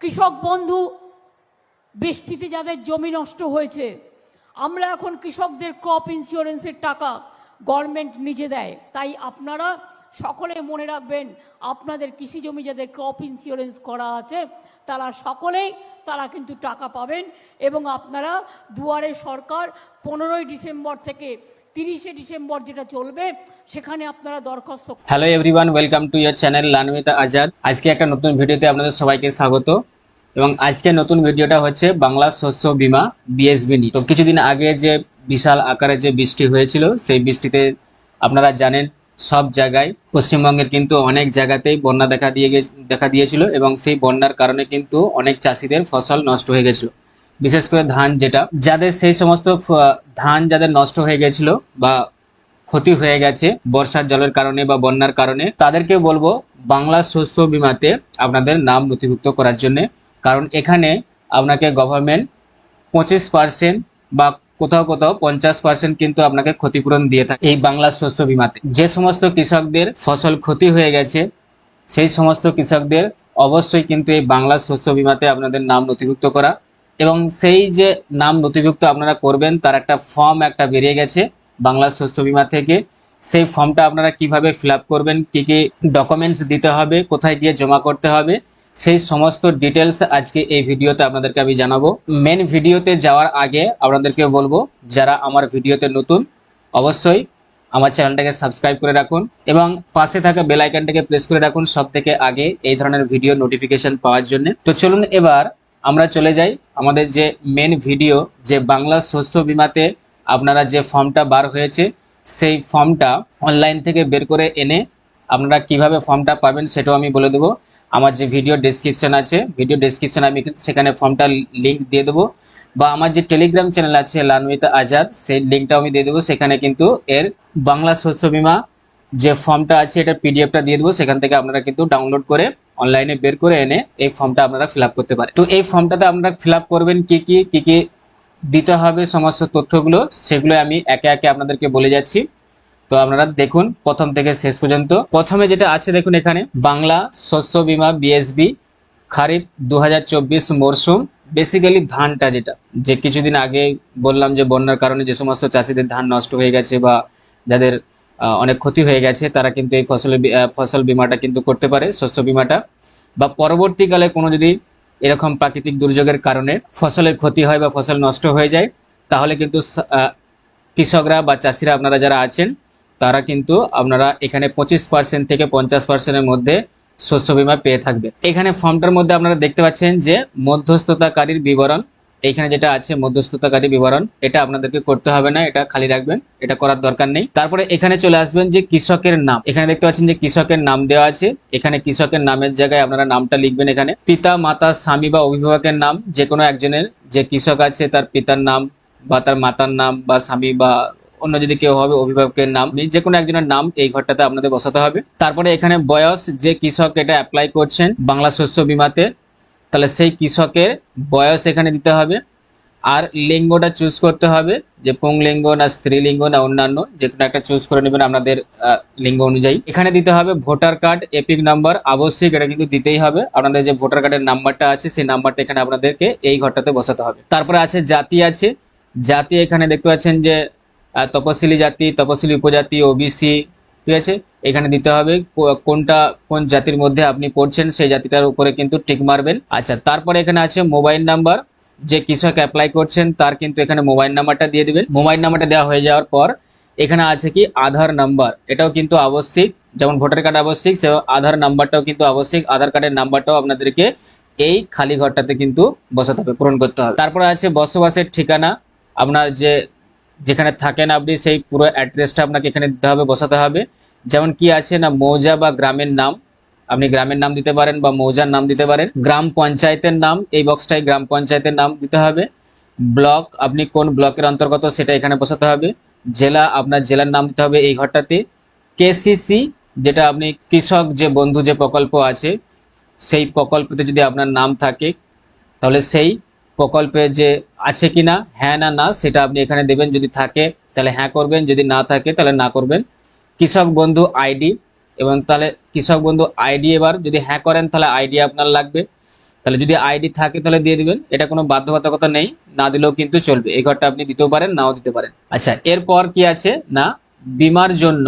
কৃষক বন্ধু, বৃষ্টিতে যাদের জমি নষ্ট হয়েছে, আমরা এখন কৃষকদের ক্রপ ইন্স্যুরেন্সের টাকা গভর্নমেন্ট নিজে দেয়। তাই আপনারা সকলে মনে রাখবেন, আপনাদের কৃষি জমি যাদের ক্রপ ইন্স্যুরেন্স করা আছে, তারা সকলেই, তারা কিন্তু টাকা পাবেন এবং আপনারা দুয়ারে সরকার পনেরোই ডিসেম্বর থেকে তিরিশে ডিসেম্বর যেটা চলবে, সেখানে আপনারা দরখাস্ত hello everyone welcome to your channel Lanmita Azad আজকে একটা নতুন ভিডিওতে আপনাদের সবাইকে স্বাগত। এবং আজকে নতুন ভিডিওটা হচ্ছে বাংলা শস্য বীমা বিএসবি নিয়ে। তো কিছুদিন আগে যে বিশাল আকারে যে বৃষ্টি হয়েছিল, সেই বৃষ্টিতে আপনারা জানেন, সব জায়গায়, পশ্চিমবঙ্গের কিন্তু অনেক জায়গাতেই বন্যা দেখা দিয়ে দেখা দিয়েছিল এবং সেই বন্যার কারণে কিন্তু অনেক চাষিদের ফসল নষ্ট হয়ে গেছিল। বিশেষ করে ধান যেটা, যাদের সেই সমস্ত ধান যাদের নষ্ট হয়ে গেছিল বা ক্ষতি হয়ে গেছে বর্ষার জলের কারণে বা বন্যার কারণে তাদেরকে বলব বাংলা শস্য বিমাতে আপনাদের নাম নথিভুক্ত করার জন্য। কারণ এখানে আপনাকে গভর্নমেন্ট পঁচিশ পার্সেন্ট বা কোথাও কোথাও পঞ্চাশ পার্সেন্ট কিন্তু আপনাকে ক্ষতিপূরণ দিয়ে থাকে এই বাংলা শস্য বিমাতে। যে সমস্ত কৃষকদের ফসল ক্ষতি হয়ে গেছে, সেই সমস্ত কৃষকদের অবশ্যই কিন্তু এই বাংলা শস্য বিমাতে আপনাদের নাম নথিভুক্ত করা। এবং সেই যে নাম নথিভুক্ত আপনারা করবেন, তার একটা ফর্ম একটা বেরিয়ে গেছে বাংলা শস্য বিমা থেকে। সেই ফর্মটা আপনারা কীভাবে ফিল করবেন, কি কি ডকুমেন্টস দিতে হবে, কোথায় গিয়ে জমা করতে হবে, সেই সমস্ত ডিটেলস আজকে এই ভিডিওতে আপনাদেরকে আমি জানাব। মেন ভিডিওতে যাওয়ার আগে আপনাদেরকে বলব, যারা আমার ভিডিওতে নতুন, অবশ্যই আমার চ্যানেলটাকে সাবস্ক্রাইব করে রাখুন এবং পাশে থাকা বেল আইকনটাকে প্রেস করে রাখুন সব থেকে আগে এই ধরনের ভিডিও নোটিফিকেশন পাওয়ার জন্য। তো চলুন এবার আমরা চলে যাই। আমাদের যে মেন ভিডিও যে বাংলা শস্য বিমাতে আপনারা যে ফর্মটা বার হয়েছে, সেই ফর্মটা অনলাইন থেকে বের করে এনে আপনারা কীভাবে ফর্মটা পাবেন সেটাও আমি বলে দেবো। আমার যে ভিডিও ডেসক্রিপশন আছে ভিডিও ডেসক্রিপশন আমি সেখানে ফর্মটা লিঙ্ক দিয়ে দেবো। বা আমার যে টেলিগ্রাম চ্যানেল আছে লানমিতা আজাদ সেই লিঙ্কটাও আমি দিয়ে দেবো। সেখানে কিন্তু এর বাংলা শস্য বিমা যে ফর্মটা আছে, এটা পিডিএফটা দিয়ে দেবো। সেখান থেকে আপনারা কিন্তু ডাউনলোড করে অনলাইনে বের করে এনে এই ফর্মটা আপনারা ফিল করতে পারেন। তো এই ফর্মটাতে আপনারা ফিল করবেন কি কি কি কি দিতে হবে, সমস্ত তথ্যগুলো, সেগুলো আমি একে একে আপনাদেরকে বলে যাচ্ছি। তো আপনারা দেখুন, প্রথম থেকে শেষ পর্যন্ত। প্রথমে যেটা আছে দেখুন এখানে, বাংলা শস্য বীমা বিএসবি খারিফ দু মরশুম বেসিক্যালি ধানটা যেটা, যে কিছুদিন আগে বললাম যে বন্যার কারণে যে সমস্ত চাষিদের ধান নষ্ট হয়ে গেছে বা যাদের অনেক ক্ষতি হয়ে গেছে। তারা কিন্তু এই ফসলের ফসল বিমাটা কিন্তু করতে পারে, শস্য বিমাটা। বা পরবর্তীকালে কোনো যদি এরকম প্রাকৃতিক দুর্যোগের কারণে ফসলের ক্ষতি হয় বা ফসল নষ্ট হয়ে যায়, তাহলে কিন্তু কৃষকরা বা চাষিরা আপনারা যারা আছেন, তারা কিন্তু আপনারা এখানে পঁচিশ পার্সেন্ট থেকে পঞ্চাশ পার্সেন্টের মধ্যে শস্য বীমা পেয়ে থাকবে এখানে ফর্মটার মধ্যে আপনারা দেখতে পাচ্ছেন যে মধ্যস্থতাকারীর বিবরণ এখানে যেটা আছে মধ্যস্থতাকারী বিবরণ, এটা আপনাদেরকে করতে হবে না, এটা খালি রাখবেন, এটা করার দরকার নেই। তারপরে এখানে চলে আসবেন যে কৃষকের নাম। এখানে দেখতে পাচ্ছেন যে কৃষকের নাম দেওয়া আছে। এখানে কৃষকের নামের জায়গায় আপনারা নামটা লিখবেন এখানে। পিতা, মাতা, স্বামী বা অভিভাবকের নাম, যে কোনো একজনের, যে কৃষক আছে তার পিতার নাম বা তার মাতার নাম বা স্বামী বা অন্য যদি কেউ হবে, অভিভাবকের নাম, যে কোনো একজনের নাম এই ঘরটাতে আপনাদের বসাতে হবে। তারপরে এখানে বয়স, যে কৃষক এটা অ্যাপ্লাই করছেন বাংলা শস্য বিমাতে তাহলে সেই কৃষকের বয়স এখানে দিতে হবে। আর লিঙ্গটা চুজ করতে হবে, যে পুংলিঙ্গ না স্ত্রীলিঙ্গ না অন্যান্য, যে কোনো একটা চুজ করে নেবেন আপনাদের লিঙ্গ অনুযায়ী। এখানে দিতে হবে ভোটার কার্ড এপিক নাম্বার আবশ্যিক এটা কিন্তু দিতেই হবে। আপনাদের যে ভোটার কার্ডের নাম্বারটা আছে, সেই নাম্বারটা এখানে আপনাদেরকে এই ঘরটাতে বসাতে হবে। তারপরে আছে জাতি আছে। জাতি এখানে দেখতে পাচ্ছেন যে তপশিলি জাতি তপশিলি উপজাতি ওবিসি ঠিক আছে? এখানে দিতে হবে কোনটা, কোন জাতির মধ্যে আপনি পড়ছেন সেই জাতিটার উপরে কিন্তু টিক মারবেন। আচ্ছা তারপরে এখানে আছে মোবাইল নাম্বার। যে কৃষক অ্যাপ্লাই করছেন তার কিন্তু এখানে মোবাইল নাম্বারটা দিয়ে দিবেন। মোবাইল নাম্বারটা দেওয়া হয়ে যাওয়ার পর এখানে আছে কি আধার নাম্বার। এটাও কিন্তু আবশ্যিক। যেমন ভোটার কার্ড আবশ্যিক, সে আধার নাম্বারটাও কিন্তু আবশ্যিক। আধার কার্ডের নাম্বারটাও আপনাদেরকে এই খালি ঘরটাতে কিন্তু বসাতে হবে, পূরণ করতে হবে। তারপরে আছে বসবাসের ঠিকানা। আপনার যে যেখানে থাকেন আপনি, সেই পুরো অ্যাড্রেসটা আপনাকে এখানে দিতে হবে, বসাতে হবে। যেমন কি আছে না, মৌজা বা গ্রামের নাম, আপনি গ্রামের নাম দিতে পারেন বা মৌজার নাম দিতে পারেন। গ্রাম পঞ্চায়েতের নাম, এই বক্সটায় গ্রাম পঞ্চায়েতের নাম দিতে হবে। ব্লক, আপনি কোন ব্লকের অন্তর্গত সেটা এখানে বসাতে হবে। জেলা, আপনার জেলার নাম দিতে হবে এই ঘরটাতে। কেসিসি যেটা আপনি কৃষক যে বন্ধু যে প্রকল্প আছে, সেই প্রকল্পতে যদি আপনার নাম থাকে, তাহলে সেই প্রকল্পে যে আছে কি না হ্যাঁ না না, সেটা আপনি এখানে দেবেন, যদি থাকে, তাহলে হ্যাঁ করবেন, যদি না থাকে, তাহলে না করবেন। কৃষক বন্ধু আইডি, এবং তাহলে কৃষক বন্ধু আইডি এবার, যদি হ্যাঁ করেন, তাহলে আইডি আপনার লাগবে। তাহলে যদি আইডি থাকে, তাহলে দিয়ে দিবেন। এটা কোনো বাধ্যবাধকতা নেই, না দিলেও কিন্তু চলবে। এই ঘরটা আপনি দিতেও পারেন, নাও দিতে পারেন। আচ্ছা এরপর কি আছে? না, বিমার জন্য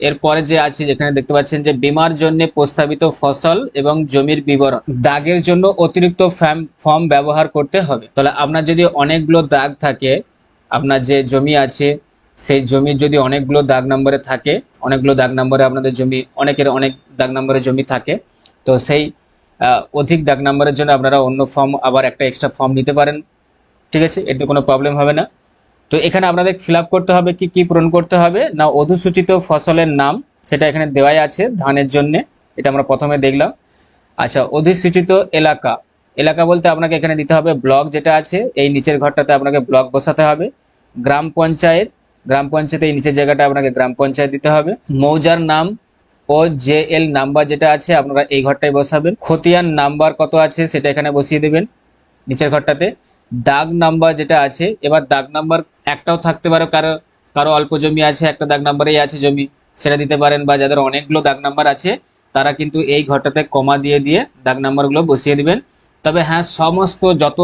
এরপরে যে আছে, যেখানে দেখতে পাচ্ছেন যে বিমার জন্য প্রস্তাবিত ফসল এবং জমির বিবরণ। দাগের জন্য অতিরিক্ত ফর্ম ব্যবহার করতে হবে। তাহলে আপনার যদি অনেকগুলো দাগ থাকে, আপনার যে জমি আছে, সেই জমির যদি অনেকগুলো দাগ নম্বরে থাকে, অনেকগুলো দাগ নম্বরে আপনাদের জমি অনেকের অনেক দাগ নম্বরে জমি থাকে, তো সেই অধিক দাগ নম্বরের জন্য আপনারা অন্য ফর্ম আবার একটা এক্সট্রা ফর্ম নিতে পারেন। ঠিক আছে? এতে কোনো প্রবলেম হবে না। তো এখানে আপনাদের ফিল করতে হবে কি কি পূরণ করতে হবে? না অধুসূচিত ফসলের নাম, সেটা এখানে দেওয়াই আছে ধানের জন্য, এটা আমরা প্রথমে দেখলাম। আচ্ছা অধিসূচিত এলাকা। এলাকা বলতে আপনাকে এখানে দিতে হবে ব্লক যেটা আছে, এই নিচের ঘরটাতে আপনাকে ব্লক বসাতে হবে। গ্রাম পঞ্চায়েত গ্রাম পঞ্চায়েত এই নিচের জায়গাটা আপনাকে গ্রাম পঞ্চায়েত দিতে হবে। মৌজার নাম ও জে এল নাম্বার যেটা আছে, আপনারা এই ঘরটায় বসাবেন। খতিয়ান নাম্বার কত আছে, সেটা এখানে বসিয়ে দেবেন নিচের ঘরটাতে। দাগ নাম্বার যেটা আছে, এবার দাগ নাম্বার একটাও থাকতে পারে, কারও কারও অল্প জমি আছে, একটা দাগ নাম্বারেই আছে জমি, সেটা দিতে পারেন, বা যাদের অনেকগুলো দাগ নাম্বার আছে, তারা কিন্তু এই ঘরটাতে কমা দিয়ে দিয়ে দাগ নাম্বারগুলো বসিয়ে দিবেন। তবে হ্যাঁ সমস্ত যত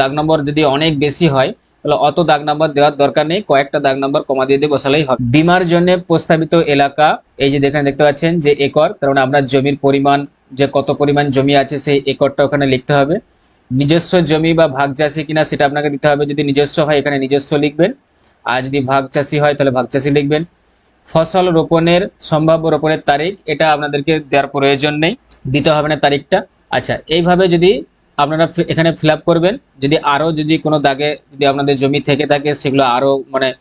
দাগ নম্বর যদি অনেক বেশি হয়, তাহলে অত দাগ নাম্বার দেওয়ার দরকার নেই, কয়েকটা দাগ নাম্বার কমা দিয়ে দিয়ে বসালেই হবে। বিমার জন্য প্রস্তাবিত এলাকা, এই যে দেখেন দেখতে পাচ্ছেন যে একর কারণ আপনার জমির পরিমাণ, যে কত পরিমাণ জমি আছে, সেই একরটা ওখানে লিখতে হবে। নিজস্ব জমি বা ভাগ চাষি কিনা সেটা আপনাকে দিতে হবে। যদি নিজস্ব হয়, এখানে নিজস্ব লিখবেন। আর যদি ভাগ চাষি হয়, তাহলে ভাগ চাষি লিখবেন। ফসল রোপণের, সম্ভাব্য রোপণের তারিখ, এটা আপনাদেরকে দেওয়ার প্রয়োজন নেই। দিতে হবে না তারিখটা। আচ্ছা এইভাবে যদি আপনারা এখানে ফিল করবেন, যদি আরও যদি কোনো দাগে যদি আপনাদের জমি থেকে থাকে, সেগুলো আরও মানে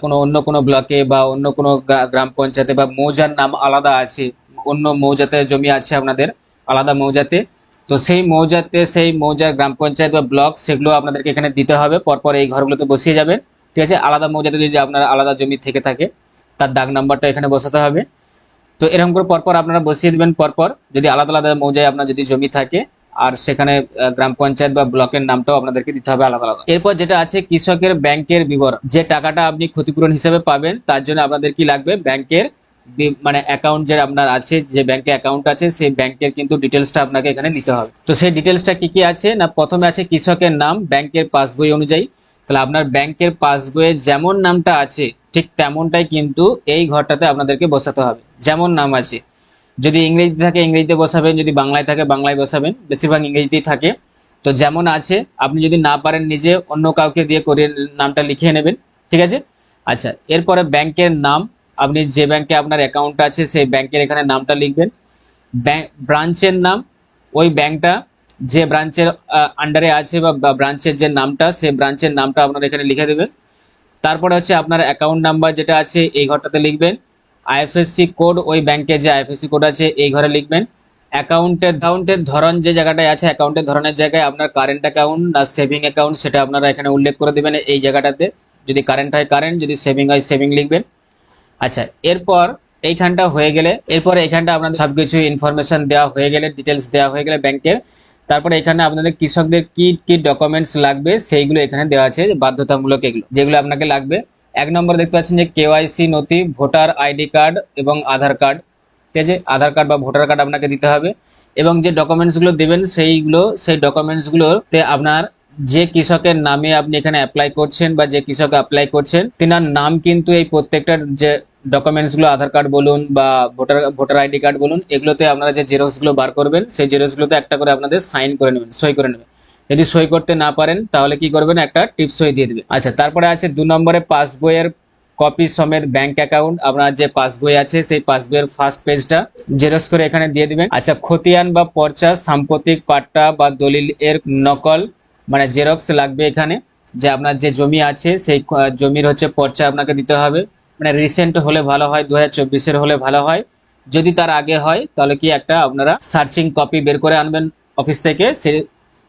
কোনো অন্য কোনো ব্লকে বা অন্য কোনো গ্রা- গ্রাম পঞ্চায়েতে বা মৌজার নাম আলাদা আছে, অন্য মৌজাতে জমি আছে আপনাদের, আলাদা মৌজাতে তো সেই মৌজাতে, সেই মৌজার গ্রাম পঞ্চায়েত বা ব্লক, সেগুলো আপনাদেরকে এখানে দিতে হবে। পরপর এই ঘরগুলোতে বসিয়ে যাবেন ঠিক আছে? আলাদা মৌজাতে যদি আপনার আলাদা জমি থেকে থাকে, তার দাগ নাম্বারটা এখানে বসাতে হবে। তো এরকম করে পরপর আপনারা বসিয়ে দিবেন পরপর। যদি আলাদা আলাদা মৌজায় আপনার যদি জমি থাকে, আর সেখানে গ্রাম পঞ্চায়েত বা ব্লকের নামটাও আপনাদেরকে দিতে হবে আলাদা আলাদা। এরপর যেটা আছে, কৃষকের ব্যাংকের বিবরণ। যে টাকাটা আপনি ক্ষতিপূরণ হিসেবে পাবেন, তার জন্য আপনাদের কি লাগবে? ব্যাংকের মানে অ্যাকাউন্ট যে আপনার আছে, যে ব্যাংকে অ্যাকাউন্ট আছে, সেই ব্যাংকের কিন্তু ডিটেলসটা আপনাকে এখানে দিতে হবে। তো সেই ডিটেলসটা কি কি আছে? না, প্রথমে আছে কৃষকের নাম ব্যাংকের পাসবই অনুযায়ী। তাহলে আপনার ব্যাংকের পাসবইয়ে যেমন নামটা আছে, ঠিক তেমনটাই কিন্তু এই ঘরটাতে আপনাদেরকে বসাতে হবে। যেমন নাম আছে, যদি ইংরেজিতে থাকে ইংরেজিতে বসাবেন, যদি বাংলায় থাকে বাংলায় বসাবেন, বেশিরভাগ ইংরেজিতেই থাকে। তো যেমন আছে, আপনি যদি না পারেন নিজে অন্য কাউকে দিয়ে করে নামটা লিখিয়ে নেবেন, ঠিক আছে? আচ্ছা এরপরে ব্যাংকের নাম আপনি যে ব্যাংকে আপনার অ্যাকাউন্ট আছে, সেই ব্যাংকের এখানে নামটা লিখবেন। ব্রাঞ্চের নাম, ওই ব্যাংকটা যে ব্রাঞ্চের আন্ডারে আছে বা ব্রাঞ্চের যে নামটা, সেই ব্রাঞ্চের নামটা আপনারা এখানে লিখে দেবেন। তারপরে হচ্ছে আপনার অ্যাকাউন্ট নাম্বার যেটা আছে, এই ঘরটাতে লিখবেন। আইএফএসসি কোড ওই ব্যাংকে যে আইএফএসসি কোড আছে, এই ঘরে লিখবেন। অ্যাকাউন্টের অ্যাকাউন্টের ধরন যে জায়গাটায় আছে, অ্যাকাউন্টের ধরনের জায়গায় আপনার কারেন্ট অ্যাকাউন্ট না সেভিং অ্যাকাউন্ট সেটা আপনারা এখানে উল্লেখ করে দেবেন এই জায়গাটাতে। যদি কারেন্ট হয় কারেন্ট যদি সেভিং হয় সেভিং লিখবেন। আচ্ছা এরপর এইখানটা হয়ে গেলে, এরপর এইখানটা আপনাদের সবকিছু ইনফরমেশন দেওয়া হয়ে গেলে ডিটেলস দেওয়া হয়ে গেলে ব্যাংকের তারপরে এখানে আপনাদের কৃষকদের কি কি ডকুমেন্টস লাগবে, সেইগুলো এখানে দেওয়া আছে, বাধ্যতামূলক এগুলো, যেগুলো আপনাকে লাগবে। এক নম্বর দেখতে পাচ্ছেন যে কেওয়াইসি নথি, ভোটার আইডি কার্ড এবং আধার কার্ড, ঠিক আছে? আধার কার্ড বা ভোটার কার্ড আপনাকে দিতে হবে। এবং যে ডকুমেন্টসগুলো দেবেন, সেইগুলো, সেই ডকুমেন্টস গুলোতে আপনার যে কৃষকের নামে আপনি এখানে অ্যাপ্লাই করছেন বা যে কৃষক অ্যাপ্লাই করছেন, তিনার নাম কিন্তু এই প্রত্যেকটা যে ডকুমেন্টসগুলো আধার কার্ড বলুন বা ভোটার ভোটার আইডি কার্ড বলুন, এগুলোতে আপনারা যে জেরক্সগুলো বার করবেন, সেই জেরক্স গুলোতে একটা করে আপনাদের সাইন করে নেবেন, সই করে নেবেন। যদি সই করতে না পারেন, তাহলে কি করবেন? একটা টিপ সই দিয়ে দেবেন। আচ্ছা তারপরে আছে দু নম্বরে পাসবইয়ের কপি সমেত ব্যাংক অ্যাকাউন্ট আপনার যে পাসবই আছে, সেই পাসবইয়ের ফার্স্ট পেজটা জেরক্স করে এখানে দিয়ে দিবেন। আচ্ছা খতিয়ান বা পর্চা সাম্প্রতিক পাট্টা বা দলিল এর নকল মানে জেরক্স লাগবে এখানে। যে আপনার যে জমি আছে সেই জমির হচ্ছে পর্চা আপনাকে দিতে হবে। মানে রিসেন্ট হলে ভালো হয় দু হাজার হলে ভালো হয়। যদি তার আগে হয় তাহলে কি একটা আপনারা সার্চিং কপি বের করে আনবেন অফিস থেকে। সেই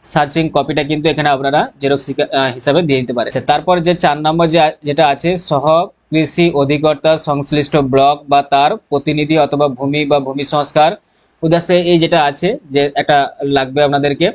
সার্চিং কপিটা কিন্তু এখানে আপনারা জেরক্স হিসাবে দিয়ে দিতে পারে আচ্ছা, তারপর যে চার নম্বর যে যেটা আছে সহ কৃষি অধিকর্তা সংশ্লিষ্ট ব্লক বা তার প্রতিনিধি অথবা ভূমি বা ভূমি সংস্কার। উদ্দেশ্যে এই যেটা আছে যে একটা লাগবে আপনাদেরকে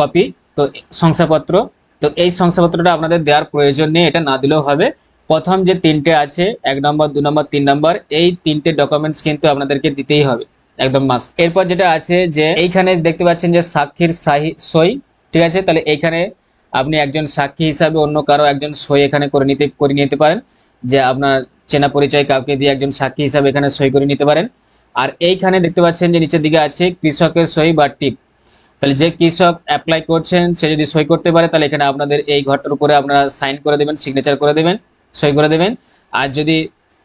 কপি তো শংসাপত্র, তো এই শংসাপত্রটা আপনাদের দেওয়ার প্রয়োজন নেই, এটা না দিলেও হবে। প্রথম যে তিনটে আছে, এক নম্বর, দু নম্বর, তিন নম্বর, এই তিনটে ডকুমেন্টস কিন্তু আপনাদেরকে দিতেই হবে, একদম মাস্ক এরপর যেটা আছে যে, এইখানে দেখতে পাচ্ছেন যে সাক্ষীর সাহি- সই, ঠিক আছে? তাহলে এইখানে আপনি একজন সাক্ষী হিসাবে অন্য কারও একজন সই এখানে করে নিতে করে নিতে পারেন, যে আপনার চেনা পরিচয় কাউকে দিয়ে একজন সাক্ষী হিসাবে এখানে সই করে নিতে পারেন। আর এইখানে দেখতে পাচ্ছেন যে নিচের দিকে আছে, কৃষকের সই বা টিপ। তাহলে যে কৃষক অ্যাপ্লাই করছেন, সে যদি সই করতে পারে, তাহলে এখানে আপনাদের এই ঘরটার উপরে আপনারা সাইন করে দেবেন সিগনেচার করে দেবেন, সই করে দেবেন। আর যদি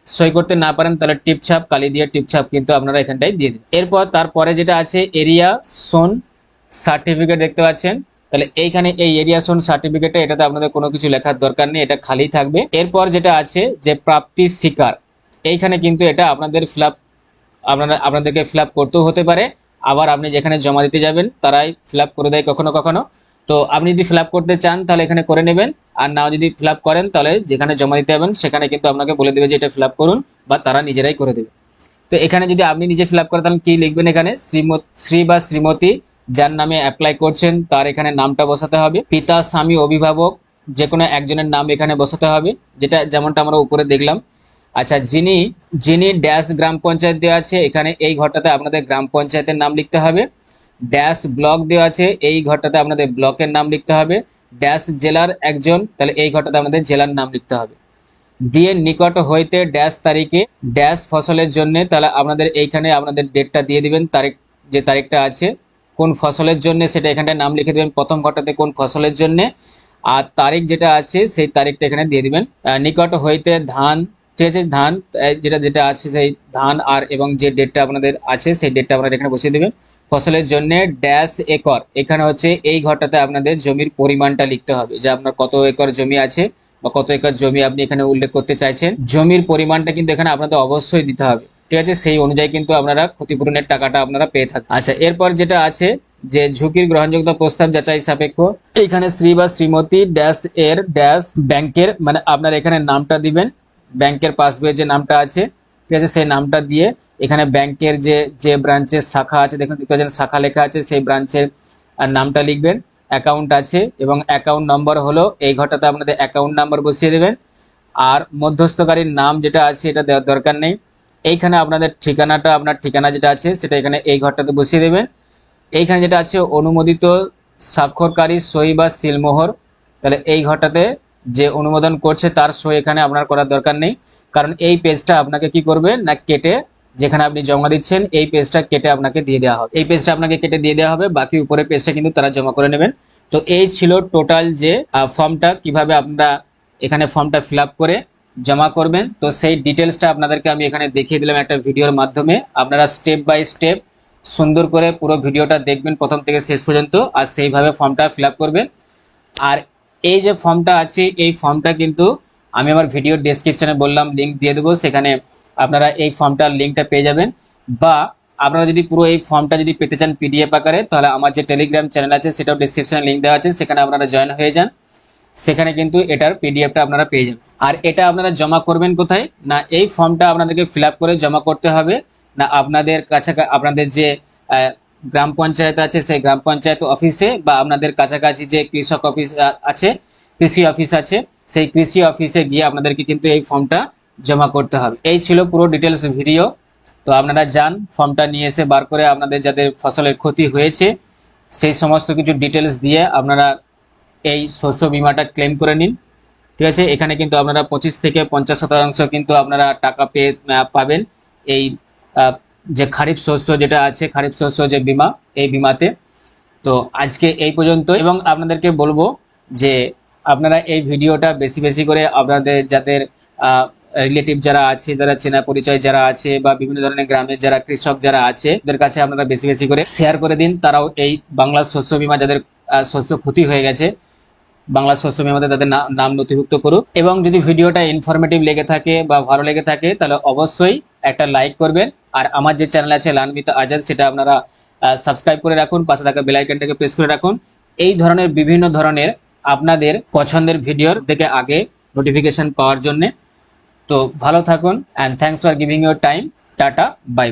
সই করতে না পারেন, তাহলে টিপছাপ কালি দিয়ে টিপছাপ কিন্তু আপনারা এখানটায় দিয়ে দেবেন। এরপর তারপরে যেটা আছে এরিয়া সোন সার্টিফিকেট দেখতে পাচ্ছেন। তাহলে এইখানে এই এরিয়া সোন সার্টিফিকেটটা এটাতে আপনাদের কোনো কিছু লেখার দরকার নেই, এটা খালি থাকবে। এরপর যেটা আছে, যে প্রাপ্তি শিকার, এইখানে কিন্তু এটা আপনাদের ফিল আপনারা আপনাদেরকে ফিল করতেও হতে পারে। আবার আপনি যেখানে জমা দিতে যাবেন, তারাই ফিল করে দেয় কখনো কখনো। তো আপনি যদি ফিল করতে চান, তাহলে এখানে করে নেবেন। আর না যদি ফিল করেন, তাহলে যেখানে জমা দিতে যাবেন, সেখানে কিন্তু আপনাকে বলে দেবে যে এটা ফিল করুন বা তারা নিজেরাই করে দেবে। তো এখানে যদি আপনি নিজে ফিল আপ করেন, তাহলে কি লিখবেন এখানে? শ্রী বা শ্রীমতী, যার নামে অ্যাপ্লাই করছেন, তার এখানে নামটা বসাতে হবে। পিতা, স্বামী, অভিভাবক যে কোনো একজনের নাম এখানে বসাতে হবে। যেটা যেমনটা আমরা উপরে দেখলাম আচ্ছা যিনি যিনি ড্যাশ গ্রাম পঞ্চায়েত দেওয়া আছে, এখানে এই ঘরটাতে আপনাদের গ্রাম পঞ্চায়েতের নাম লিখতে হবে। ড্যাশ ব্লক দেওয়া আছে, এই ঘরটাতে আপনাদের ব্লকের নাম লিখতে হবে। ড্যাশ জেলার একজন, তাহলে এই ঘরটাতে আপনাদের জেলার নাম লিখতে হবে। দিয়ে নিকট হইতে ড্যাশ তারিখে, ড্যাশ ফসলের জন্য, তাহলে আপনাদের এইখানে আপনাদের ডেটটা দিয়ে দিবেন, তারিখ, যে তারিখটা আছে, কোন ফসলের জন্য সেটা এখানটায় নাম লিখে দেবেন, প্রথম ঘরটাতে কোন ফসলের জন্য, আর তারিখ যেটা আছে, সেই তারিখটা এখানে দিয়ে দিবেন। নিকট হইতে ধান ঠিক আছে ধান যেটা যেটা আছে সেই ধান আর এবং যে ডেটটা আপনাদের আছে, সেই ডেটটা আপনারা এখানে বসিয়ে দেবেন। ফসলের জন্য ড্যাশ একর। এখানে হচ্ছে এই ঘরটাতে আপনাদের জমির পরিমাণটা লিখতে হবে। যে আপনার কত একর জমি আছে বা কত একর জমি আপনি এখানে উল্লেখ করতে চাইছেন। জমির পরিমাণটা কিন্তু এখানে আপনাদের অবশ্যই দিতে হবে। ঠিক আছে? সেই অনুযায়ী কিন্তু আপনারা ক্ষতিপূরণের টাকাটা আপনারা পেয়ে থাকেন আচ্ছা এরপর যেটা আছে যে ঝুঁকির গ্রহণযোগ্যতা প্রস্তাব যাচাই সাপেক্ষ। এখানে শ্রী বা শ্রীমতী ড্যাশ এর ড্যাশ ব্যাংকের মানে আপনার এখানে নামটা দিবেন। ব্যাংকের পাসবইয়ের যে নামটা আছে, ঠিক আছে, সেই নামটা দিয়ে এখানে ব্যাংকের যে যে ব্রাঞ্চের শাখা আছে, দেখুন দেখতে পাচ্ছেন শাখা লেখা আছে, সেই ব্রাঞ্চের নামটা লিখবেন, অ্যাকাউন্ট আছে এবং অ্যাকাউন্ট নম্বর হলো, এই ঘরটাতে আপনাদের অ্যাকাউন্ট নাম্বার বসিয়ে দেবেন। আর মধ্যস্থকারীর নাম যেটা আছে, এটা দেওয়ার দরকার নেই। এইখানে আপনাদের ঠিকানাটা, আপনার ঠিকানা যেটা আছে, সেটা এখানে এই ঘরটাতে বসিয়ে দেবেন। এইখানে যেটা আছে, অনুমোদিত স্বাক্ষরকারী সই বা সিলমোহর, তাহলে এই ঘরটাতে যে অনুমোদন করছে তার সই এখানে আপনার করার দরকার নেই। কারণ এই পেজটা আপনাকে কি করবে না কেটে যেখানে আপনি জমা দিচ্ছেন, এই পেজটা কেটে আপনাকে দিয়ে দেওয়া হবে। এই পেজটা আপনাকে কেটে দিয়ে দেওয়া হবে, বাকি উপরে পেজটা কিন্তু তারা জমা করে নেবেন। তো এই ছিল টোটাল যে ফর্মটা, কীভাবে আপনারা এখানে ফর্মটা ফিল করে জমা করবেন। তো সেই ডিটেলসটা আপনাদেরকে আমি এখানে দেখিয়ে দিলাম একটা ভিডিওর মাধ্যমে। আপনারা স্টেপ বাই স্টেপ সুন্দর করে পুরো ভিডিওটা দেখবেন প্রথম থেকে শেষ পর্যন্ত, আর সেইভাবে ফর্মটা ফিল করবেন। আর এই যে ফর্মটা আছে, এই ফর্মটা কিন্তু আমি আমার ভিডিও ডেসক্রিপশনে বললাম লিংক দিয়ে দেবো, সেখানে আপনারা এই ফর্মটার লিঙ্কটা পেয়ে যাবেন। বা আপনারা যদি পুরো এই ফর্মটা যদি পেতে চান পিডিএফ আকারে, তাহলে আমার যে টেলিগ্রাম চ্যানেল আছে, সেটাও ডিসক্রিপশনে লিঙ্ক দেওয়া আছে, সেখানে আপনারা জয়েন হয়ে যান। সেখানে কিন্তু এটার পিডিএফটা আপনারা পেয়ে যাবেন। আর এটা আপনারা জমা করবেন কোথায়? না, এই ফর্মটা আপনাদেরকে ফিল করে জমা করতে হবে। না, আপনাদের কাছে আপনাদের যে গ্রাম পঞ্চায়েত আছে, সেই গ্রাম পঞ্চায়েত অফিসে বা আপনাদের কাছাকাছি যে কৃষক অফিস আছে, কৃষি অফিস আছে, সেই কৃষি অফিসে গিয়ে আপনাদেরকে কিন্তু এই ফর্মটা জমা করতে হবে। এই ছিল পুরো ডিটেলস ভিডিও তো আপনারা যান ফর্মটা নিয়ে এসে বার করে আপনাদের যাদের ফসলের ক্ষতি হয়েছে, সেই সমস্ত কিছু ডিটেলস দিয়ে আপনারা এই শস্য বিমাটা ক্লেম করে নিন। ঠিক আছে? এখানে কিন্তু আপনারা পঁচিশ থেকে পঞ্চাশ শতাংশ কিন্তু আপনারা টাকা পেয়ে পাবেন এই যে খারিফ শস্য যেটা আছে, খারিফ শস্য যে বিমা, এই বিমাতে। তো আজকে এই পর্যন্ত এবং আপনাদেরকে বলব যে আপনারা এই ভিডিওটা বেশি বেশি করে আপনাদের যাদের রিলেটিভ যারা আছে, যারা চেনা পরিচয় যারা আছে, বা বিভিন্ন ধরনের গ্রামের যারা কৃষক যারা আছে ওদের কাছে আপনারা বেশি বেশি করে শেয়ার করে দিন। তারাও এই বাংলা শস্য বিমা যাদের শস্য ক্ষতি হয়ে গেছে বাংলা শস্য বিমাতে তাদের নাম নথিভুক্ত করুক। এবং যদি ভিডিওটা ইনফরমেটিভ লেগে থাকে বা ভালো লেগে থাকে, তাহলে অবশ্যই একটা লাইক করবেন। আর আমার যে চ্যানেল আছে লানমিত আজাদ, সেটা আপনারা সাবস্ক্রাইব করে রাখুন, পাশে থাকা বেল আইকনটাকে প্রেস করে রাখুন। এই ধরনের বিভিন্ন ধরনের আপনাদের পছন্দের ভিডিওর থেকে আগে নোটিফিকেশন পাওয়ার জন্য। তো ভালো থাকুন and thanks for giving your time tata bye